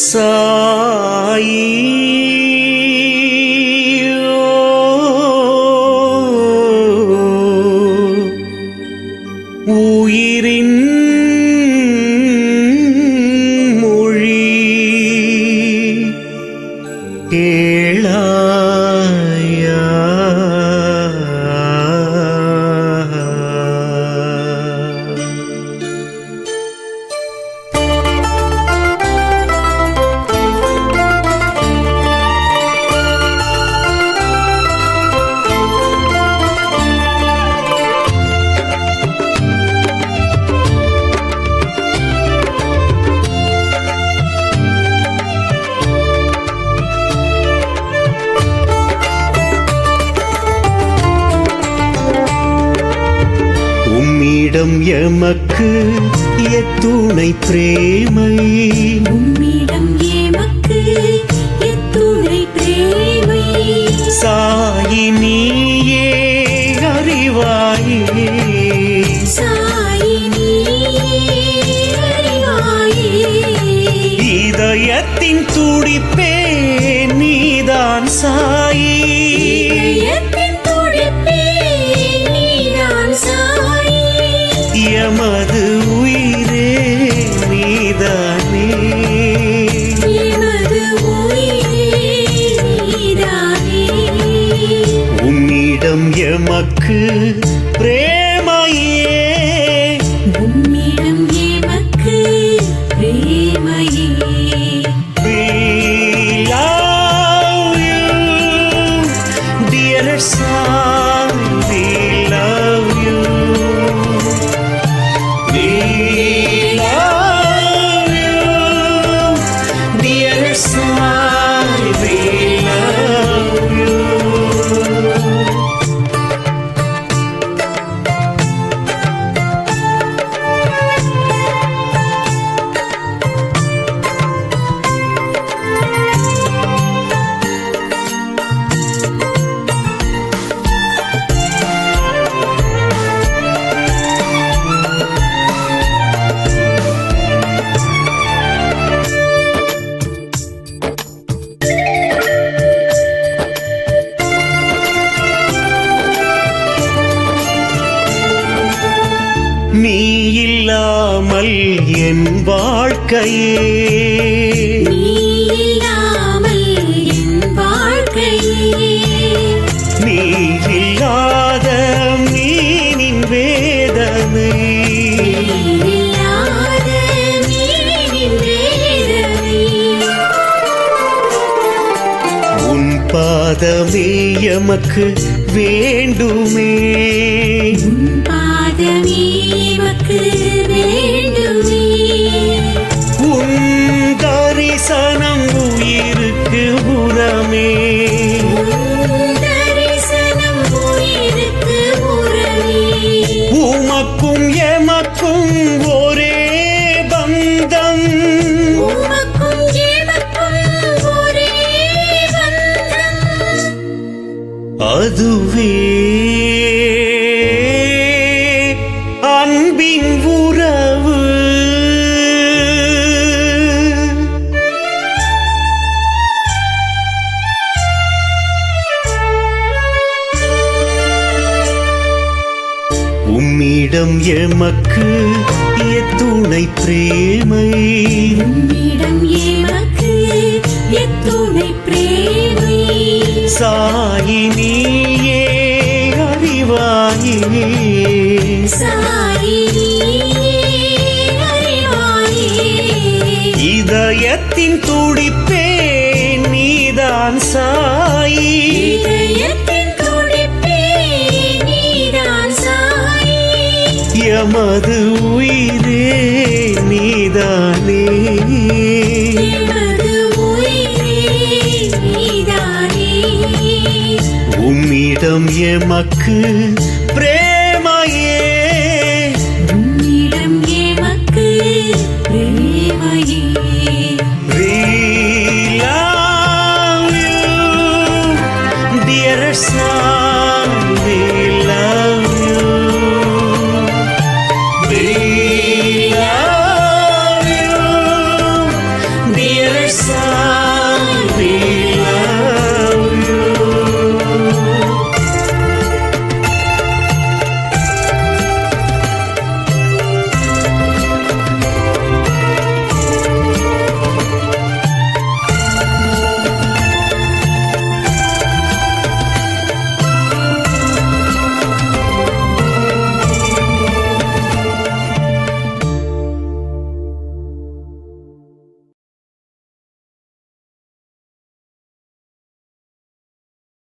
சாயி உயிரின் உம்மிடம் எமக்கு எத்துணை பிரேமை. உம்மிடம் ஏமக்கு எத்துணை பிரேமை. சாயி நீயே அறிவாயே. சாயி நீயே அறிவாயே. இதயத்தின் துடிப்பே நீதான் சாயி. உனக்கு பிரே நீ இல்லாமல் என் வாழ்க்கையே. நீ இல்லாத மீனின் வேதனை. உன் பாதமே எமக்கு வேண்டுமே. உம்மிடம் எமக்கு எத்துணை பிரேமை. சாயி நீயே அறிவாயே சாயி நீயே அறிவாயே இதயத்தின் துடிப்பே நீதான் சாயி. எமது உயிரே நீதானே. உம்மிடம் எமக்கு